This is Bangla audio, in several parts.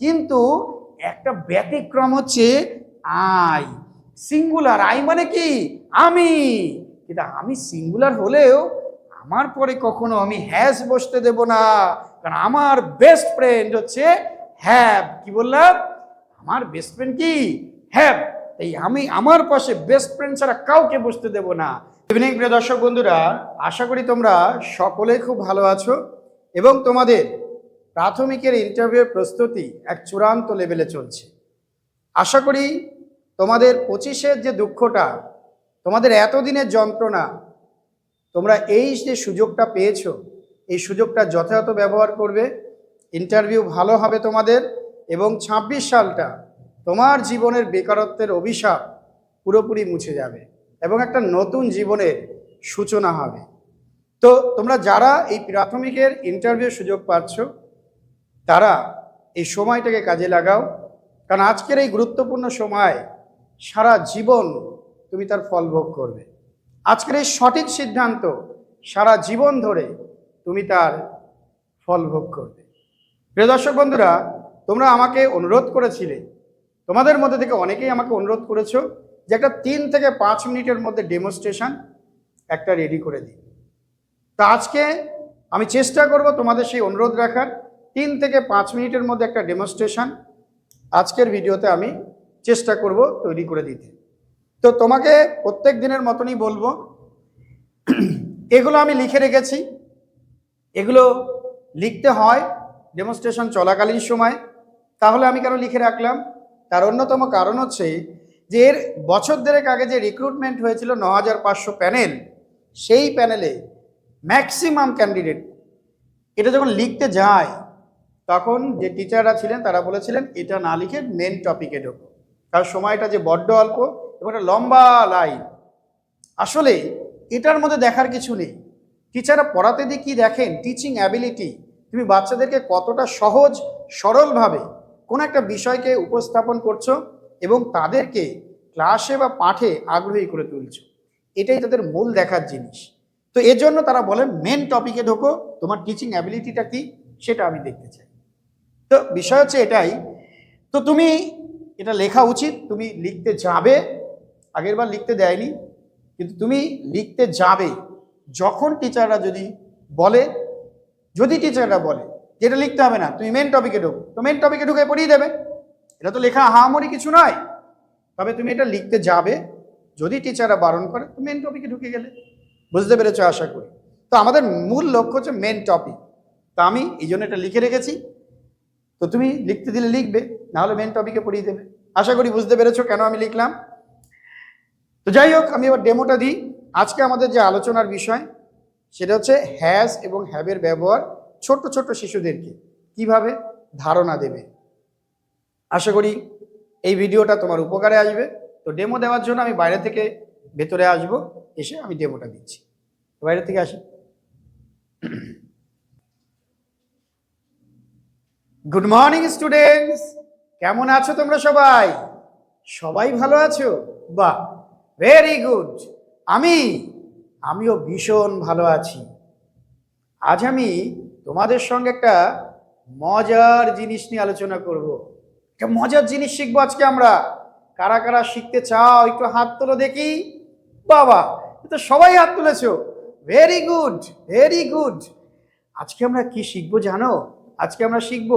কিন্তু একটা ব্যতিক্রম হচ্ছে আই সিঙ্গুলার আই মানে কি? আমি। কিন্তু আমি সিঙ্গুলার হলেও আমার পরে কখনো আমি হ্যাজ বসতে দেব না। কারণ আমার বেস্ট ফ্রেন্ড হচ্ছে হ্যাভ কি বললাম? আমার বেস্ট ফ্রেন্ড কি? হ্যাভ এই আমি আমার পাশে বেস্ট ফ্রেন্ড ছাড়া কাউকে বসতে দেব না। ইভিনিং প্রিয় দর্শক বন্ধুরা, আশা করি তোমরা সকলে খুব ভালো আছো এবং তোমাদের প্রাথমিকের ইন্টারভিউর প্রস্তুতি এক চূড়ান্ত লেভেলে চলছে। আশা করি তোমাদের পঁচিশের যে দুঃখটা, তোমাদের এতদিনের যন্ত্রণা, তোমরা এই যে সুযোগটা পেয়েছ, এই সুযোগটা যথাযথ ব্যবহার করবে ইন্টারভিউ ভালো হবে তোমাদের এবং ছাব্বিশ সালটা তোমার জীবনের বেকারত্বের অভিশাপ পুরোপুরি মুছে যাবে এবং একটা নতুন জীবনের সূচনা হবে। তো তোমরা যারা এই প্রাথমিকের ইন্টারভিউ সুযোগ পাচ্ছ তারা এই সময়টাকে কাজে লাগাও। কারণ আজকের এই গুরুত্বপূর্ণ সময়, সারা জীবন তুমি তার ফল ভোগ করবে। আজকের এই সঠিক সিদ্ধান্ত, সারা জীবন ধরে তুমি তার ফল ভোগ করবে। প্রিয় দর্শক বন্ধুরা, তোমরা আমাকে অনুরোধ করেছিলে, তোমাদের মধ্যে থেকে অনেকেই আমাকে অনুরোধ করেছ যে একটা তিন থেকে পাঁচ মিনিটের মধ্যে ডেমনস্ট্রেশন একটা রেডি করে দিই। তো আজকে আমি চেষ্টা করব তোমাদের সেই অনুরোধ রাখার। তিন থেকে পাঁচ মিনিটের মধ্যে একটা ডেমনস্ট্রেশন আজকের ভিডিওতে আমি চেষ্টা করব তৈরি করে দিতে। তো তোমাকে প্রত্যেক দিনের মতনই বলব, এগুলো আমি লিখে রেখেছি। এগুলো লিখতে হয় ডেমনস্ট্রেশন চলাকালীন সময়। তাহলে আমি কেন লিখে রাখলাম? তার অন্যতম কারণ হচ্ছে যে এর বছর দেড়েক আগে যে রিক্রুটমেন্ট হয়েছিল ন হাজার পাঁচশো প্যানেল সেই প্যানেলে ম্যাক্সিমাম ক্যান্ডিডেট এটা যখন লিখতে যায় তখন যে টিচাররা ছিলেন, তারা বলেছিলেন, এটা না লিখে মেন টপিকে ঢোকো। কারণ সময়টা যে বড্ড অল্প এবং একটা লম্বা লাইন আসলে এটার মধ্যে দেখার কিছু নেই। টিচাররা পড়াতে দিয়ে কি দেখেন? টিচিং অ্যাবিলিটি তুমি বাচ্চাদেরকে কতটা সহজ, সরলভাবে কোন একটা বিষয়কে উপস্থাপন করছ এবং তাদেরকে ক্লাসে বা পাঠে আগ্রহী করে তুলছো। এটাই তাদের মূল দেখার জিনিস। তো এর জন্য তারা বলে মেন টপিকে ঢোকো। তোমার টিচিং অ্যাবিলিটিটা কি? সেটা আমি দেখতে চাই। তো বিষয় হচ্ছে এটাই। তো তুমি এটা লেখা উচিত, তুমি লিখতে যাবে। আগেরবার লিখতে দেয়নি, কিন্তু তুমি লিখতে যাবে। যখন টিচাররা যদি বলে, যদি টিচাররা বলে যেটা লিখতে হবে না, তুমি মেন টপিকে ঢোকো। তো মেন টপিকে ঢুকে পড়িয়ে দেবে। এটা তো লেখা হামরি কিছু নয়। তবে তুমি এটা লিখতে যাবে। যদি টিচাররা বারণ করে, তো মেন টপিকে ঢুকে গেলে। বুঝতে পেরেছ আশা করি। তো আমাদের মূল লক্ষ্য হচ্ছে মেন টপিক তা আমি এই জন্য এটা লিখে রেখেছি। তো তুমি লিখতে দিলে লিখবে, নাহলে মেন টপিকে পড়িয়ে দেবে। আশা করি বুঝতে পেরেছ কেন আমি লিখলাম। তো যাই হোক, আমি এবার ডেমোটা দিই। আজকে আমাদের যে আলোচনার বিষয়, সেটা হচ্ছে হ্যাজ এবং হ্যাবের ব্যবহার ছোট্ট ছোট্ট শিশুদেরকে কীভাবে ধারণা দেবে। আশা করি এই ভিডিওটা তোমার উপকারে আসবে। তো ডেমো দেওয়ার জন্য আমি বাইরে থেকে ভেতরে আসব, এসে আমি ডেমোটা দিচ্ছি। বাইরে থেকে আসি। গুড মর্নিং স্টুডেন্টস কেমন আছো তোমরা সবাই? সবাই ভালো আছো? বাহ ভেরি গুড আমি, আমিও ভীষণ ভালো আছি। আজ আমি তোমাদের সঙ্গে একটা মজার জিনিস নিয়ে আলোচনা করব। একটা মজার জিনিস শিখব আজকে আমরা। কারা কারা শিখতে চাও, একটু হাত তোলো দেখি। বাবা তো সবাই হাত তুলেছো। ভেরি গুড ভেরি গুড আজকে আমরা কি শিখব জানো? আজকে আমরা শিখব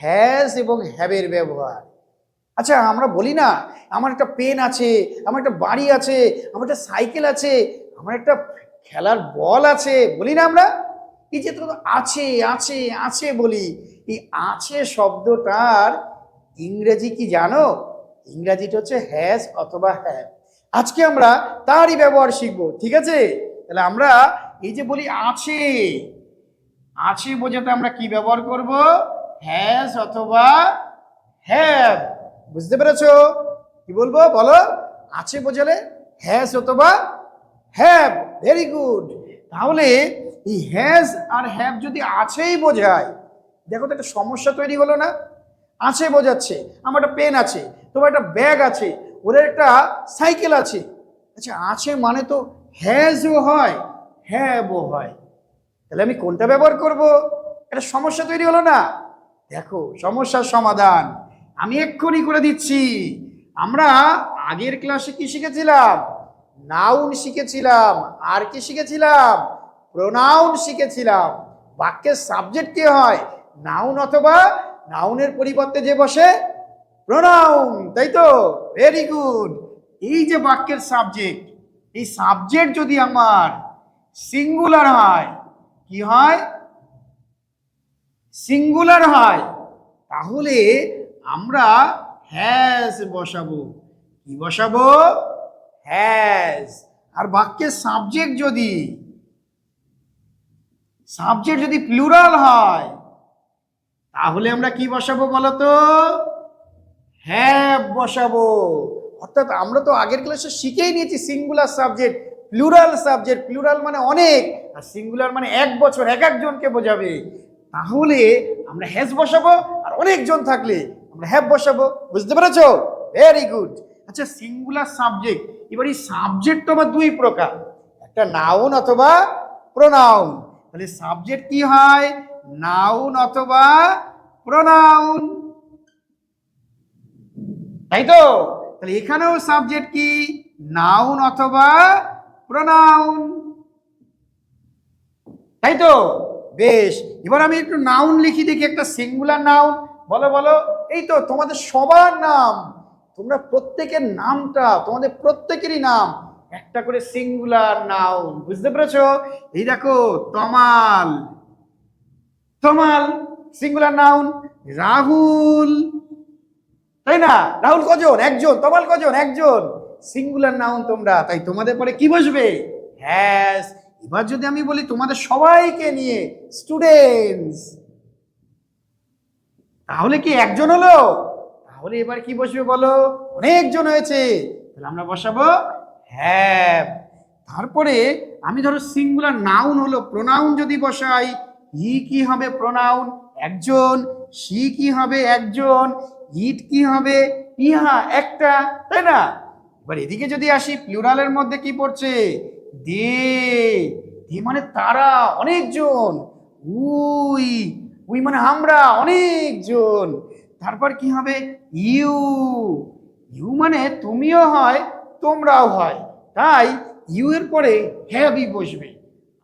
হ্যাজ এবং হ্যাবের ব্যবহার। আচ্ছা আমরা বলি না, আমার একটা পেন আছে, আমার একটা বাড়ি আছে, আমার একটা সাইকেল আছে, আমার একটা খেলার বল আছে, বলি না আমরা? এই যে আছে আছে আছে বলি, এই আছে শব্দটার ইংরেজি কি জানো? ইংরেজিটা হচ্ছে হ্যাজ অথবা হ্যাভ আজকে আমরা তারই ব্যবহার শিখব, ঠিক আছে? তাহলে আমরা এই যে বলি আছে আছে বোঝাতে আমরা কি ব্যবহার করব? হ্যাজ অথবা হ্যাভ। বুঝতে পেরেছ? কি বলব? বলো। আছে বোঝালে হ্যাজ অথবা হ্যাভ। ভেরি গুড তাহলে এই হ্যাজ আর হ্যাভ যদি আছেই বোঝায়, দেখো তো একটা সমস্যা তৈরি হলো না? আছে বোঝাচ্ছে, আমার একটা পেন আছে, তোমার একটা ব্যাগ আছে ওদের একটা সাইকেল আছে। আচ্ছা আছে মানে তো হ্যাজও হয়, হ্যাভও হয়। তাহলে আমি কোনটা ব্যবহার করব? একটা সমস্যা তৈরি হলো না? দেখো, সমস্যার সমাধান। আমি এক্ষুনি করে দিচ্ছি। আমরা আগের ক্লাসে কি শিখেছিলাম? নাউন শিখেছিলাম। আর কি শিখেছিলাম? প্রোনাউন শিখেছিলাম। বাক্যের সাবজেক্ট কি হয়? নাউন অথবা নাউনের পরিবর্তে যে বসে, প্রোনাউন। তাই তো? ভেরি গুড এই যে বাক্যের সাবজেক্ট, এই সাবজেক্ট যদি আমার সিঙ্গুলার হয় কি হয়? সিঙ্গুলার হয়। তাহলে আমরা হ্যাজ বসাবো। কি বসাবো? হ্যাজ আর বাক্যের সাবজেক্ট যদি সাবজেক্ট যদি প্লুরাল হয়, তাহলে আমরা কি বসাবো বলো তো হ্যাভ বসাবো। অর্থাৎ আমরা তো আগের ক্লাসে শিখেই নিয়েছি singular subject plural subject, plural মানে অনেক, আর সিঙ্গুলার মানে এক বছর এক একজনকে বোঝাবে। তাহলে আমরা হ্যাজ বসাবো আর অনেকজন থাকলে আমরা হ্যাভ বসাবো। বুঝতে পেরেছ? ভেরি গুড আচ্ছা সিঙ্গুলার সাবজেক্ট এবার এই সাবজেক্ট তো আবার দুই প্রকার। একটা নাউন অথবা প্রোনাউন তাহলে সাবজেক্ট কি হয়? নাউন অথবা প্রোনাউন তাই তো? তাহলে এখানেও সাবজেক্ট কি? নাউন অথবা প্রোনাউন তাই তো? বেশ, এবার আমি একটু নাউন লিখি, দেখি একটা সিঙ্গুলার নাউন বলো বলো। এই তো, তোমাদের সবার নাম। তোমরা প্রত্যেকের নামটা, তোমাদের প্রত্যেকেরই নাম। একটা করে সিঙ্গুলার নাউন বুঝতে পেরেছ? এই দেখো, তমাল। Tamal singular noun Rahul. তাই না? রাহুল কজন? একজন। তমাল কজন? একজন। সিঙ্গুলার নাউন তোমরা, তাই তোমাদের পরে কি বসবে? হ্যাস এবার যদি আমি বলি তোমাদের সবাইকে নিয়ে স্টুডেন্টস তাহলে কি একজন হলো? তাহলে এবার কি বসবে বলো? অনেকজন হয়েছে। তাহলে আমরা বসাবো হ্যাভ তারপরে আমি ধরো সিঙ্গুলার নাউন হলো প্রোনাউন যদি বসাই ই কি হবে প্রোনাউন একজন। সি কি হবে একজন? ইট কি হবে? ইহা, একটা, তাই না? এবার এদিকে যদি আসি, প্লুরালের মধ্যে কি পড়ছে? দে দে মানে তারা অনেকজন। উই উই মানে আমরা অনেকজন। তারপর কি হবে? ইউ ইউ মানে তুমিও হয়, তোমরাও হয়। তাই ইউ এর পরে হ্যাবই বসবে।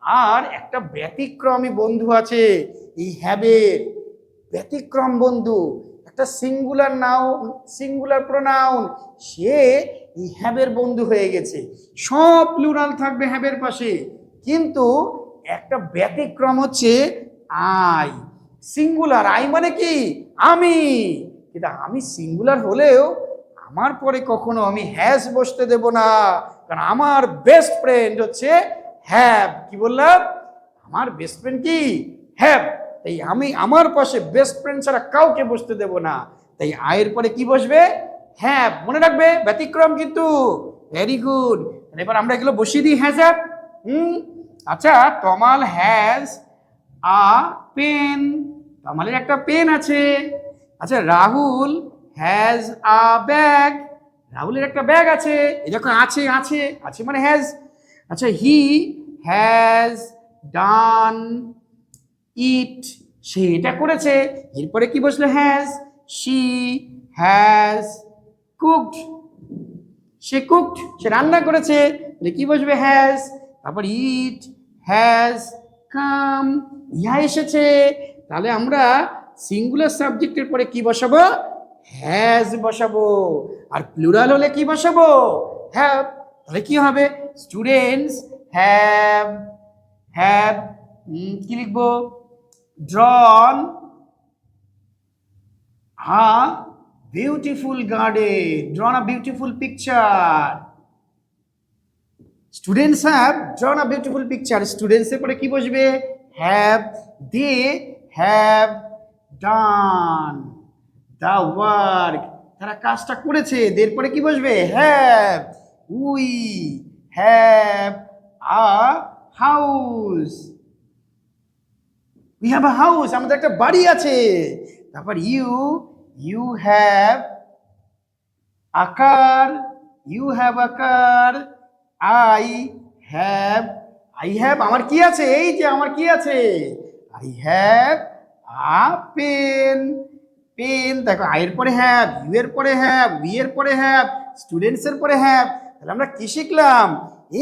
আর একটা ব্যতিক্রমী বন্ধু আছে, এই হ্যাবের ব্যতিক্রম বন্ধু। একটা সিঙ্গুলার নাউন সিঙ্গুলার প্রোনাউন সে এই হ্যাবের বন্ধু হয়ে গেছে। সব প্লুরাল থাকবে হ্যাবের পাশে। কিন্তু একটা ব্যতিক্রম হচ্ছে আই। সিঙ্গুলার আই মানে কি? আমি। কিন্তু আমি সিঙ্গুলার হলেও আমার পরে কখনো আমি হ্যাজ বসতে দেব না। কারণ আমার বেস্ট ফ্রেন্ড হচ্ছে হ্যাভ কি বললাম? আমার বেস্ট ফ্রেন্ড কি? হ্যাভ তাই আমি আমার পাশে বেস্ট ফ্রেন্ড ছাড়া কাউকে বসতে দেব না। তাই আয়ের পরে কি বসবে? হ্যাঁ মনে রাখবে, ব্যতিক্রম কিন্তু। ভেরি গুড এবার আমরা এগুলো বসিয়ে দিই হ্যাঁ স্যার। হুম আচ্ছা তমাল হ্যাজ আ পেন তমালের একটা পেন আছে। আচ্ছা রাহুল হ্যাজ আ ব্যাগ রাহুলের একটা ব্যাগ আছে। এই দেখো, আছে আছে। আছে মানে হ্যাজ আচ্ছা হি হ্যাজ ডান ইট সে এটা করেছে। এরপরে কি বসল? হ্যাজ শি হ্যাজ কুকড সে কুকড সে রান্না করেছে। তাহলে কি বসবে? হ্যাজ তারপর ইট হ্যাজ কাম ইহা এসেছে। তাহলে আমরা সিঙ্গুলার সাবজেক্টের পরে কি বসাবো? হ্যাজ বসাবো। আর প্লুরাল হলে কি বসাবো? হ্যাভ তাহলে কি হবে? স্টুডেন্টস হ্যাভ হ্যাভ কি লিখব? Drawn a beautiful garden, drawn a beautiful picture. Have drawn a beautiful picture. Students এর পরে কি বসবে? Have they have done the work. তারা কাজটা করেছে এরপরে কি বসবে? Have we have a house. We have a house আমাদের একটা বাড়ি আছে। তারপর you you have a car you have a car I have I have আমার কি আছে? এই যে আমার কি আছে? I have a pen pen দেখো আয়ের পরে হ্যাভ ইউ এর পরে হ্যাভ উই এর পরে হ্যাভ স্টুডেন্টস এর পরে হ্যাভ তাহলে আমরা কি শিখলাম?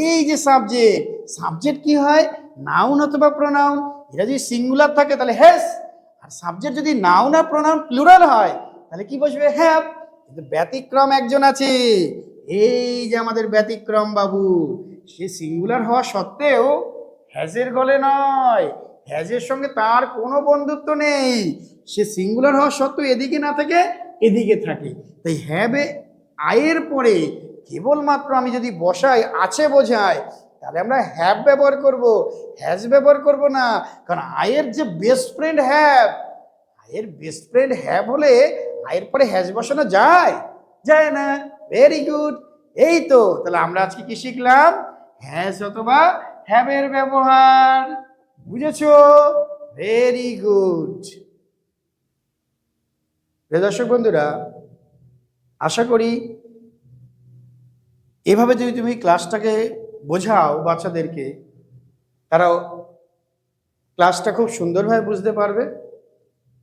এই যে সাবজেক্ট সাবজেক্ট কি হয়? নাউন অথবা প্রোনাউন এটা যদি সিঙ্গুলার থাকে তাহলে হ্যাস আর সাবজেক্ট যদি নাউন আর প্রোনাউন প্লুরাল হয়, তাহলে কি বসবে? হ্যাভ কিন্তু ব্যতিক্রম একজন আছে। এই যে আমাদের ব্যতিক্রম বাবু, সে সিঙ্গুলার হওয়া সত্ত্বেও হ্যাজের গলে নয়। হ্যাজের সঙ্গে তার কোনো বন্ধুত্ব নেই। সে সিঙ্গুলার হওয়া সত্ত্বেও এদিকে না থেকে এদিকে থাকে। তাই হ্যাবে আয়ের পরে কেবলমাত্র আমি যদি বসাই, আছে বোঝাই তাহলে আমরা হ্যাভ ব্যবহার করব হ্যাজ ব্যবহার করব না। কারণ আয়ের যে বেস্ট ফ্রেন্ড হ্যাভ আয়ের বেস্ট ফ্রেন্ড হ্যাভ হলে আয়ের পরে হ্যাজ বসানো যায়? যায় না। ভেরি গুড এই তো, তাহলে আমরা আজকে কি শিখলাম? হ্যাজ অথবা হ্যাভের ব্যবহার। বুঝেছ? ভেরি গুড দর্শক বন্ধুরা, আশা করি এভাবে যদি তুমি ক্লাসটাকে বোঝাও বাচ্চাদেরকে। তারাও ক্লাসটা খুব সুন্দরভাবে বুঝতে পারবে।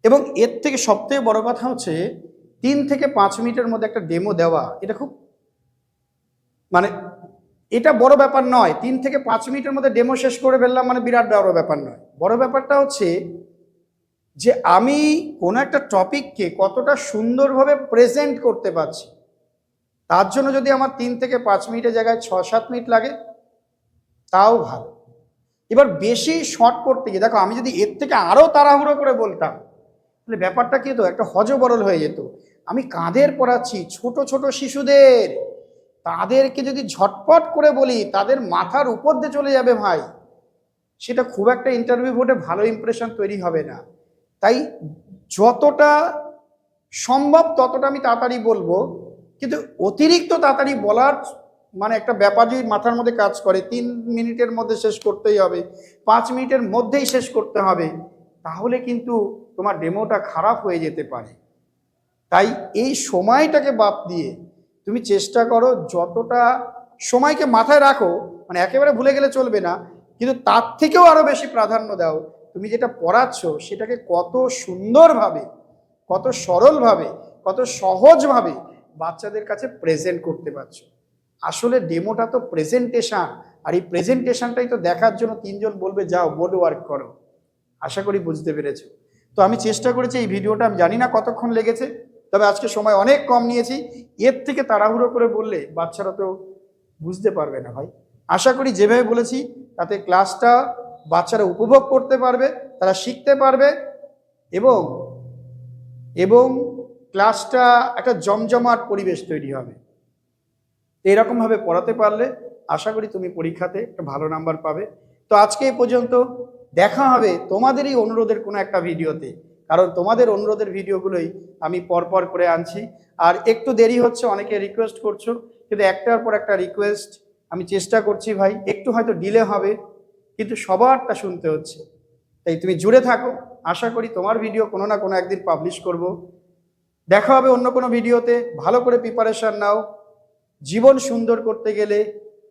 এবং এর থেকে সবথেকে বড় কথা হচ্ছে, তিন থেকে পাঁচ মিনিটের মধ্যে একটা ডেমো দেওয়া, এটা খুব মানে এটা বড় ব্যাপার নয়। তিন থেকে পাঁচ মিনিটের মধ্যে ডেমো শেষ করে ফেললাম মানে বিরাট বড় ব্যাপার নয়। বড় ব্যাপারটা হচ্ছে যে আমি কোনো একটা টপিককে কতটা সুন্দরভাবে প্রেজেন্ট করতে পারছি, তার জন্য যদি আমার তিন থেকে পাঁচ মিনিটের জায়গায় ছ সাত মিনিট লাগে তাও ভালো। এবার বেশি শর্ট করতে গিয়ে, দেখো আমি যদি এর থেকে আরও তাড়াহুড়ো করে বলতাম, তাহলে ব্যাপারটা কি হতো? একটা হজবরল হয়ে যেত। আমি কাঁধের পড়াচ্ছি ছোট ছোট শিশুদের। তাদেরকে যদি ঝটপট করে বলি, তাদের মাথার উপর দিয়ে চলে যাবে ভাই। সেটা খুব একটা ইন্টারভিউ ভোটে ভালো ইমপ্রেশন তৈরি হবে না। তাই যতটা সম্ভব ততটা আমি তাড়াতাড়ি বলব, কিন্তু অতিরিক্ত তাড়াতাড়ি বলার মানে একটা ব্যাপার যদি মাথার মধ্যে কাজ করে, তিন মিনিটের মধ্যে শেষ করতেই হবে, পাঁচ মিনিটের মধ্যেই শেষ করতে হবে, তাহলে কিন্তু তোমার ডেমোটা খারাপ হয়ে যেতে পারে। তাই এই সময়টাকে বাদ দিয়ে তুমি চেষ্টা করো যতটা সময়কে মাথায় রাখো মানে একেবারে ভুলে গেলে চলবে না, কিন্তু তার থেকেও আরও বেশি প্রাধান্য দাও। তুমি যেটা পড়াচ্ছ সেটাকে কত সুন্দরভাবে, কত সরলভাবে, কত সহজভাবে বাচ্চাদের কাছে প্রেজেন্ট করতে পারছ। আসলে ডেমোটা তো প্রেজেন্টেশন আর এই প্রেজেন্টেশনটাই তো দেখার জন্য তিনজন বলবে, যাও বোর্ড ওয়ার্ক করো। আশা করি বুঝতে পেরেছ। তো আমি চেষ্টা করেছি এই ভিডিওটা, আমি জানি না কতক্ষণ লেগেছে, তবে আজকে সময় অনেক কম নিয়েছি। এর থেকে তাড়াহুড়ো করে বললে বাচ্চারা তো বুঝতে পারবে না ভাই। আশা করি যেভাবে বলেছি, তাতে ক্লাসটা বাচ্চারা উপভোগ করতে পারবে, তারা শিখতে পারবে এবং এবং ক্লাসটা একটা জমজমাট পরিবেশ তৈরি হবে। এইরকমভাবে পড়াতে পারলে আশা করি তুমি পরীক্ষাতে একটা ভালো নাম্বার পাবে। তো আজকে এই পর্যন্ত, দেখা হবে তোমাদেরই অনুরোধের কোনো একটা ভিডিওতে, কারণ তোমাদের অনুরোধের ভিডিওগুলোই আমি পরপর করে আনছি। আর একটু দেরি হচ্ছে, অনেকে রিকোয়েস্ট করছ, কিন্তু একটার পর একটা রিকোয়েস্ট আমি চেষ্টা করছি ভাই, একটু হয়তো ডিলে হবে, কিন্তু সবারটা শুনতে হচ্ছে। তাই তুমি জুড়ে থাকো, আশা করি তোমার ভিডিও কোনো না কোনো একদিন পাবলিশ করব। দেখা হবে অন্য কোনো ভিডিওতে, ভালো করে প্রিপারেশান নাও। জীবন সুন্দর করতে গেলে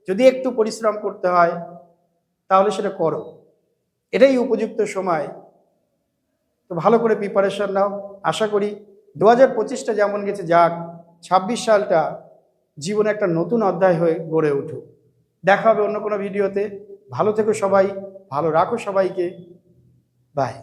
যদি একটু পরিশ্রম করতে হয়, তাহলে সেটা করো। এটাই উপযুক্ত সময়। তো ভালো করে প্রিপারেশন নাও। আশা করি দু হাজার পঁচিশটা যেমন গেছে যাক, ছাব্বিশ সালটা জীবনে একটা নতুন অধ্যায় হয়ে গড়ে উঠুক। দেখা হবে অন্য কোনো ভিডিওতে। ভালো থেকো সবাই, ভালো রাখো সবাইকে। বাই